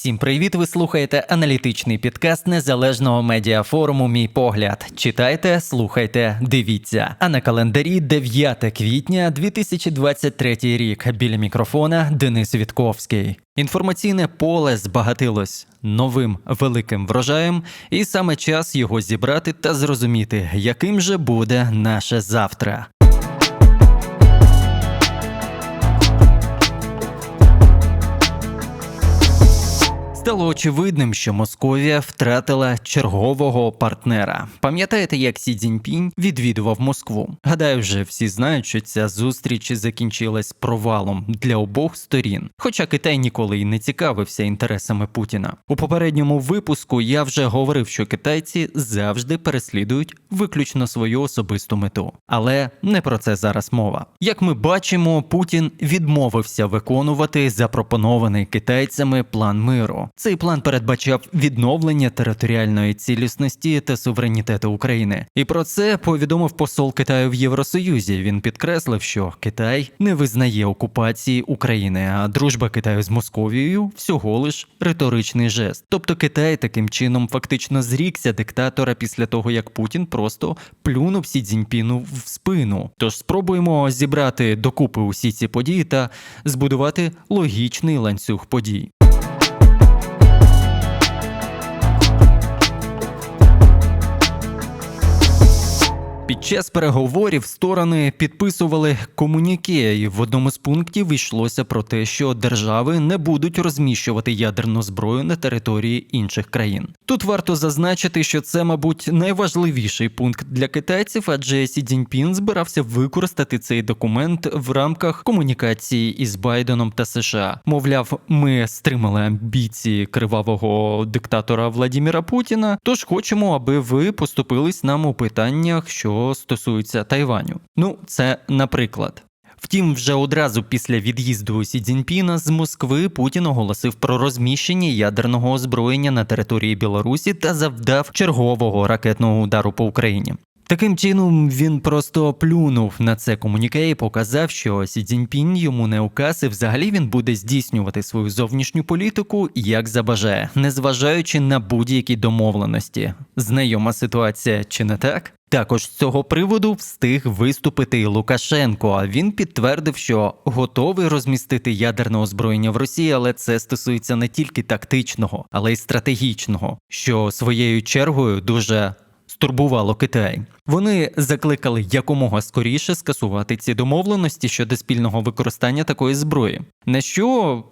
Всім привіт! Ви слухаєте аналітичний підкаст незалежного медіафоруму Мій погляд. Читайте, слухайте, дивіться. А на календарі 9 квітня 2023 рік. Біля мікрофона Денис Вітковський. Інформаційне поле збагатилось новим великим врожаєм, і саме час його зібрати та зрозуміти, яким же буде наше завтра. Стало очевидним, що Московія втратила чергового партнера. Пам'ятаєте, як Сі Цзіньпінь відвідував Москву? Гадаю, вже всі знають, що ця зустріч закінчилась провалом для обох сторін. Хоча Китай ніколи й не цікавився інтересами Путіна. У попередньому випуску я вже говорив, що китайці завжди переслідують виключно свою особисту мету. Але не про це зараз мова. Як ми бачимо, Путін відмовився виконувати запропонований китайцями план миру. Цей план передбачав відновлення територіальної цілісності та суверенітету України. І про це повідомив посол Китаю в Євросоюзі. Він підкреслив, що Китай не визнає окупації України, а дружба Китаю з Московією всього лиш риторичний жест. Тобто Китай таким чином фактично зрікся диктатора після того, як Путін просто плюнув Сі Цзіньпіну в спину. Тож спробуємо зібрати докупи усі ці події та збудувати логічний ланцюг подій. Час переговорів сторони підписували комуніке, і в одному з пунктів йшлося про те, що держави не будуть розміщувати ядерну зброю на території інших країн. Тут варто зазначити, що це, мабуть, найважливіший пункт для китайців, адже Сі Цзіньпін збирався використати цей документ в рамках комунікації із Байденом та США. Мовляв, ми стримали амбіції кривавого диктатора Владіміра Путіна. Тож хочемо, аби ви поступились нам у питаннях, що стосуються Тайваню. Ну, це наприклад. Втім, вже одразу після від'їзду Сі Цзіньпіна з Москви Путін оголосив про розміщення ядерного озброєння на території Білорусі та завдав чергового ракетного удару по Україні. Таким чином він просто плюнув на це комуніке і показав, що Сі Цзіньпінь йому не указ, і взагалі він буде здійснювати свою зовнішню політику як забажає, незважаючи на будь-які домовленості. Знайома ситуація чи не так? Також з цього приводу встиг виступити і Лукашенко. А він підтвердив, що готовий розмістити ядерне озброєння в Росії, але це стосується не тільки тактичного, але й стратегічного, що своєю чергою дуже стурбувало Китай. Вони закликали якомога скоріше скасувати ці домовленості щодо спільного використання такої зброї. На що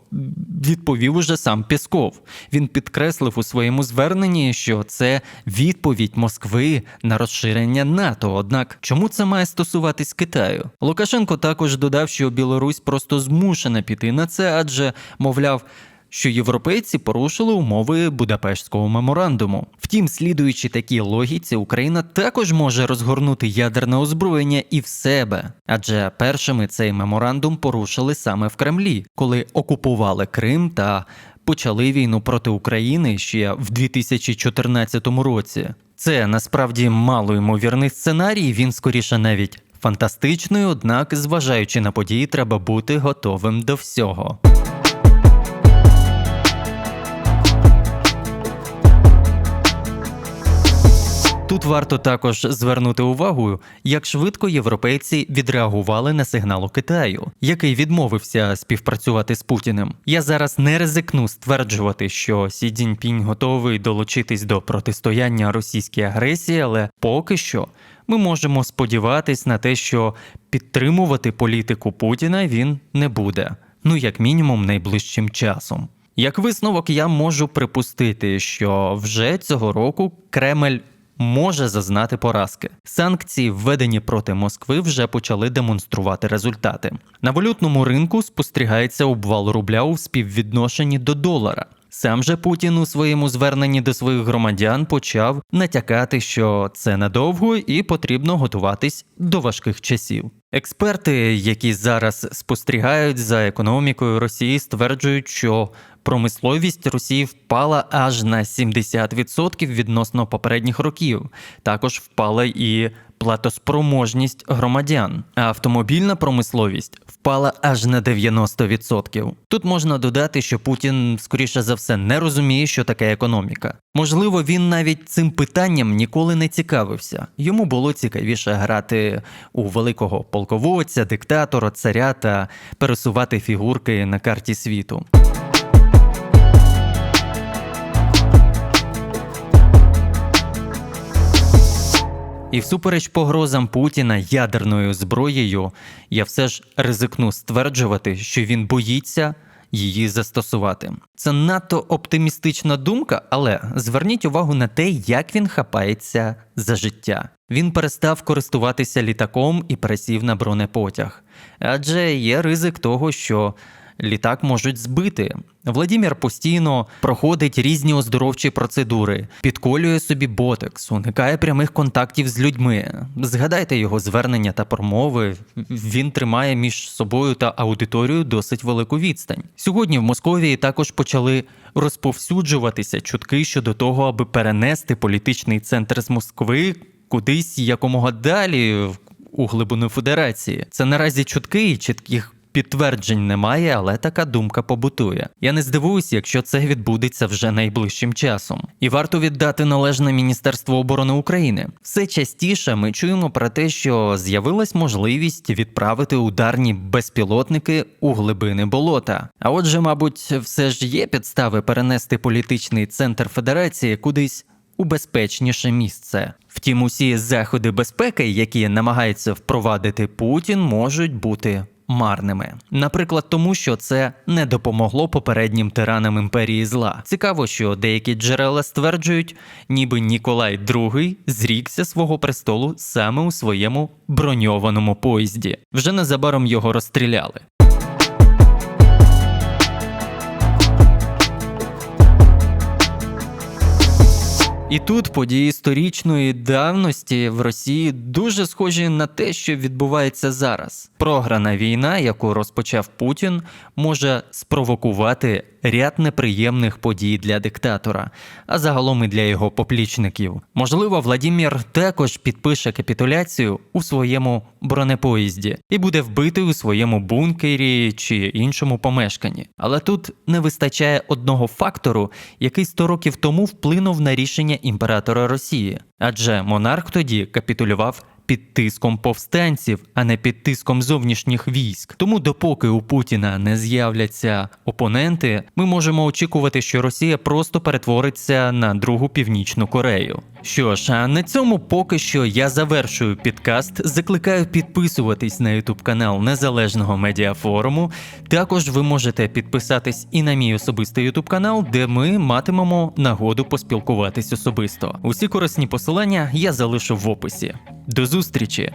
відповів уже сам Пісков. Він підкреслив у своєму зверненні, що це відповідь Москви на розширення НАТО. Однак чому це має стосуватись Китаю? Лукашенко також додав, що Білорусь просто змушена піти на це, адже мовляв що європейці порушили умови Будапештського меморандуму. Втім, слідуючи такій логіці, Україна також може розгорнути ядерне озброєння і в себе, адже першими цей меморандум порушили саме в Кремлі, коли окупували Крим та почали війну проти України ще в 2014 році. Це насправді малоймовірний сценарій. Він скоріше навіть фантастичний, однак, зважаючи на події, треба бути готовим до всього. Тут варто також звернути увагу, як швидко європейці відреагували на сигналу Китаю, який відмовився співпрацювати з Путіним. Я зараз не ризикну стверджувати, що Сі Цзіньпінь готовий долучитись до протистояння російській агресії, але поки що ми можемо сподіватись на те, що підтримувати політику Путіна він не буде, ну як мінімум найближчим часом. Як висновок, я можу припустити, що вже цього року Кремль може зазнати поразки. Санкції, введені проти Москви, вже почали демонструвати результати. На валютному ринку спостерігається обвал рубля у співвідношенні до долара. Сам же Путін у своєму зверненні до своїх громадян почав натякати, що це надовго і потрібно готуватись до важких часів. Експерти, які зараз спостерігають за економікою Росії, стверджують, що промисловість Росії впала аж на 70% відносно попередніх років. Також впала і платоспроможність громадян, а автомобільна промисловість впала аж на 90%. Тут можна додати, що Путін, скоріше за все, не розуміє, що таке економіка. Можливо, він навіть цим питанням ніколи не цікавився. Йому було цікавіше грати у великого полководця, диктатора, царя та пересувати фігурки на карті світу. І всупереч погрозам Путіна ядерною зброєю, я все ж ризикну стверджувати, що він боїться її застосувати. Це надто оптимістична думка, але зверніть увагу на те, як він хапається за життя. Він перестав користуватися літаком і пересів на бронепотяг, адже є ризик того, що літак можуть збити. Владімір постійно проходить різні оздоровчі процедури, підколює собі ботекс, уникає прямих контактів з людьми. Згадайте його звернення та промови. Він тримає між собою та аудиторією досить велику відстань. Сьогодні в Московії також почали розповсюджуватися чутки щодо того, аби перенести політичний центр з Москви кудись якомога далі у глибину федерації. Це наразі чутки і чітких Підтверджень немає, але така думка побутує. Я не здивуюся, якщо це відбудеться вже найближчим часом. І варто віддати належне Міністерство оборони України. Все частіше ми чуємо про те, що з'явилась можливість відправити ударні безпілотники у глибини болота. А отже, мабуть, все ж є підстави перенести політичний центр Федерації кудись. У безпечніше місце. Втім, усі заходи безпеки, які намагається впровадити Путін, можуть бути марними. Наприклад, тому що це не допомогло попереднім тиранам імперії зла. Цікаво, що деякі джерела стверджують, ніби Ніколай II зрікся свого престолу саме у своєму броньованому поїзді. Вже незабаром його розстріляли. І тут події сторічної давності в Росії дуже схожі на те, що відбувається зараз. Програна війна, яку розпочав Путін, може спровокувати ряд неприємних подій для диктатора, а загалом і для його поплічників. Можливо, Владімір також підпише капітуляцію у своєму бронепоїзді і буде вбитий у своєму бункері чи іншому помешканні. Але тут не вистачає одного фактору, який 100 років тому вплинув на рішення імператора Росії, адже монарх тоді капітулював під тиском повстанців, а не під тиском зовнішніх військ. Тому, допоки у Путіна не з'являться опоненти, ми можемо очікувати, що Росія просто перетвориться на другу північну Корею. Що ж, а на цьому поки що я завершую підкаст. Закликаю підписуватись на YouTube канал Незалежного медіафоруму. Також ви можете підписатись і на мій особистий YouTube канал, де ми матимемо нагоду поспілкуватись особисто. Усі корисні посилання я залишу в описі. До зустрічі!